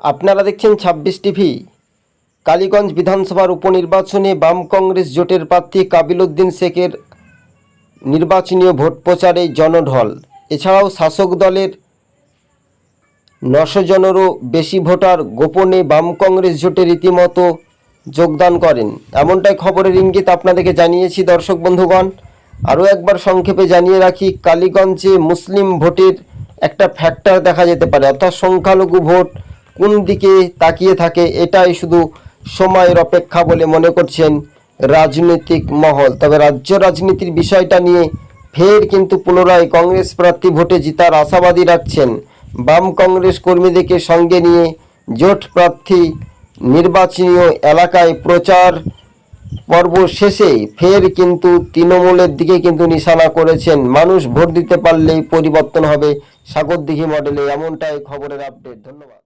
আপনারা দেখছেন ছাব্বিশ টিভি। কালীগঞ্জ বিধানসভার উপনির্বাচনে বাম কংগ্রেস জোটের প্রার্থী কাবিল উদ্দিন শেখের নির্বাচনীয় ভোট প্রচারে জনঢল। এছাড়াও শাসক দলের নশো জনেরও বেশি ভোটার গোপনে বাম কংগ্রেস জোটে রীতিমতো যোগদান করেন। এমনটাই খবরের ইঙ্গিত আপনাদেরকে জানিয়েছি দর্শক বন্ধুগণ। আরও একবার সংক্ষেপে জানিয়ে রাখি, কালীগঞ্জে মুসলিম ভোটের একটা ফ্যাক্টর দেখা যেতে পারে, অর্থাৎ সংখ্যালঘু ভোট কোন দিকে তাকিয়ে থাকে এটাই শুধু সময়ের অপেক্ষা বলে মনে করছেন রাজনৈতিক মহল। তবে রাজ্য রাজনীতির বিষয়টা নিয়ে ফের কিন্তু পুনরায় কংগ্রেস প্রার্থী ভোটে জিতার আশাবাদী রাখছেন বাম কংগ্রেস কর্মীদেরকে সঙ্গে নিয়ে জোট প্রার্থী নির্বাচনী এলাকায় প্রচার পর্ব শেষে ফের কিন্তু তৃণমূলের দিকে কিন্তু নিশানা করেছেন। মানুষ ভোট দিতে পারলেই পরিবর্তন হবে। সাগরদিঘি মডেলে এমনটাই খবরের আপডেট। ধন্যবাদ।